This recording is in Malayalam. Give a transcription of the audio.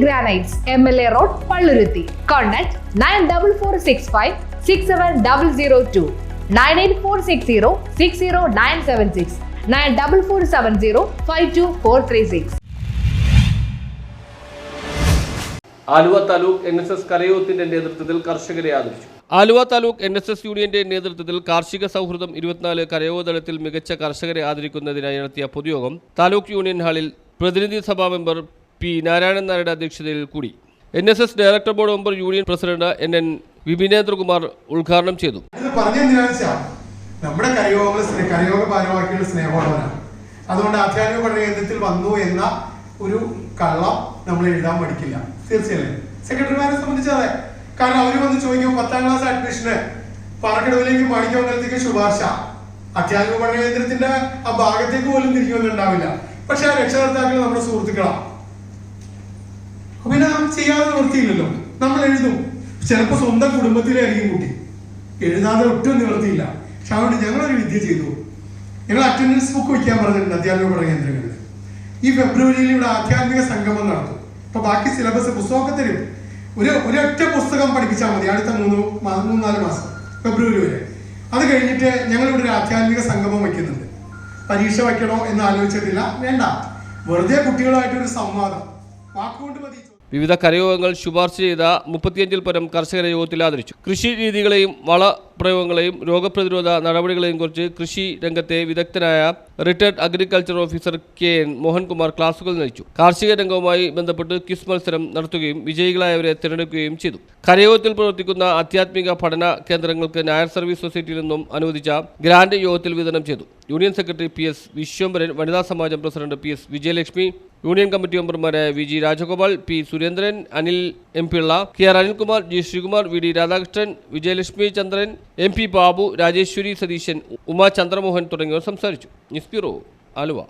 Granites M L A road Palluruthy contact nine double four six five six seven double zero two nine eight four six zero six zero nine seven six nine double four seven zero five two four three six Aluva taluk N S S കലയോത്തിന്റെ നേതൃത്വത്തിൽ കർഷകരെ ആദരിച്ചു. Aluva taluk N S S യൂണിയന്റെ നേതൃത്വത്തിൽ കാർഷിക സൗഹൃദം ഇരുപത്തിനാല് കരയോതലത്തിൽ മികച്ച കർഷകരെ ആദരിക്കുന്നതിനായി നടത്തിയ പൊതുയോഗം താലൂക്ക് യൂണിയൻ ഹാളിൽ പ്രതിനിധി സഭാ മെമ്പർ പി നാരായണൻ നായരുടെ അധ്യക്ഷതയിൽ കൂടി. N S S director board member union president N N Vipinendrakumar ഉദ്ഘാടനം ചെയ്തു. നമ്മുടെ കരയോഗ കരയോഗ ഭാരവാഹികൾ സ്നേഹമുള്ളവരാണ് അതുകൊണ്ട് ആധ്യാത്മിക പഠന കേന്ദ്രത്തിൽ വന്നു എന്ന ഒരു കള്ളം നമ്മൾ എഴുതാൻ പഠിക്കില്ല തീർച്ചയായും സെക്രട്ടറിമാരെ സംബന്ധിച്ച് അതെ. കാരണം അവർ വന്ന് ചോദിക്കും പത്താം ക്ലാസ് അഡ്മിഷന് പാറക്കടവിലേക്ക് മാണിക്കമംഗലത്തേക്ക് ശുപാർശ. അധ്യാത്മിക പഠന കേന്ദ്രത്തിന്റെ ആ ഭാഗത്തേക്ക് പോലും തിരിക്കുന്നുണ്ടാവില്ല പക്ഷെ ആ രക്ഷകർത്താക്കൾ നമ്മുടെ സുഹൃത്തുക്കളാണ് നമുക്ക് ചെയ്യാതെ നിവർത്തിയില്ലല്ലോ നമ്മൾ എഴുതും. ചിലപ്പോ സ്വന്തം കുടുംബത്തിലായിരിക്കും കുട്ടി. എഴുതാതെ ഒട്ടും നിവർത്തിയില്ല പക്ഷെ അതുകൊണ്ട് ഞങ്ങളൊരു വിദ്യ ചെയ്തു. ഞങ്ങൾ അറ്റൻഡൻസ് ബുക്ക് വയ്ക്കാൻ പറഞ്ഞിട്ടുണ്ട് അധ്യാപക പഠന കേന്ദ്രങ്ങളിൽ. ഈ ഫെബ്രുവരിയിൽ ഇവിടെ ആധ്യാത്മിക സംഗമം നടത്തും അപ്പൊ ബാക്കി സിലബസ് പുസ്തകമൊക്കെ തരും. ഒരു ഒരൊറ്റ പുസ്തകം പഠിപ്പിച്ചാൽ മതി. അടുത്ത മൂന്ന് മൂന്നാൽ മാസം. ഫെബ്രുവരി വരെ. അത് കഴിഞ്ഞിട്ട് ഞങ്ങൾ ഇവിടെ ഒരു ആധ്യാത്മിക സംഗമം വയ്ക്കുന്നുണ്ട്. പരീക്ഷ വയ്ക്കണോ എന്ന് ആലോചിച്ചിട്ടില്ല. വേണ്ട. വെറുതെ കുട്ടികളായിട്ടൊരു സംവാദം. വാക്കുകൊണ്ട് മതി. വിവിധ കരയോഗങ്ങൾ ശുപാർശ ചെയ്ത മുപ്പത്തിയഞ്ചിൽ പരം കർഷകരെ യോഗത്തിൽ ആദരിച്ചു. കൃഷി രീതികളെയും വള പ്രയോഗങ്ങളെയും രോഗപ്രതിരോധ നടപടികളെയും കുറിച്ച് കൃഷി രംഗത്തെ വിദഗ്ധനായ retired agriculture officer K N Mohankumar ക്ലാസുകൾ നയിച്ചു. കാർഷിക രംഗവുമായി ബന്ധപ്പെട്ട് ക്വിസ് മത്സരം നടത്തുകയും വിജയികളായവരെ തിരഞ്ഞെടുക്കുകയും ചെയ്തു. കരയോഗത്തിൽ പ്രവർത്തിക്കുന്ന ആധ്യാത്മിക പഠന കേന്ദ്രങ്ങൾക്ക് നായർ സർവീസ് സൊസൈറ്റിയിൽ നിന്നും അനുവദിച്ച ഗ്രാന്റ് യോഗത്തിൽ വിതരണം ചെയ്തു. Union secretary P S Vishwambharan വനിതാ സമാജം president P S Vijayalakshmi union committee മെമ്പർമാരായ V G Rajagopal P Surendran Anil M Pillai K R Anilkumar G Sreekumar V D Radhakrishnan Vijayalakshmi Chandran M P Babu Rajeshwari Satheesan Uma Chandramohan തുടങ്ങിയവർ സംസാരിച്ചു. News bureau Aluva.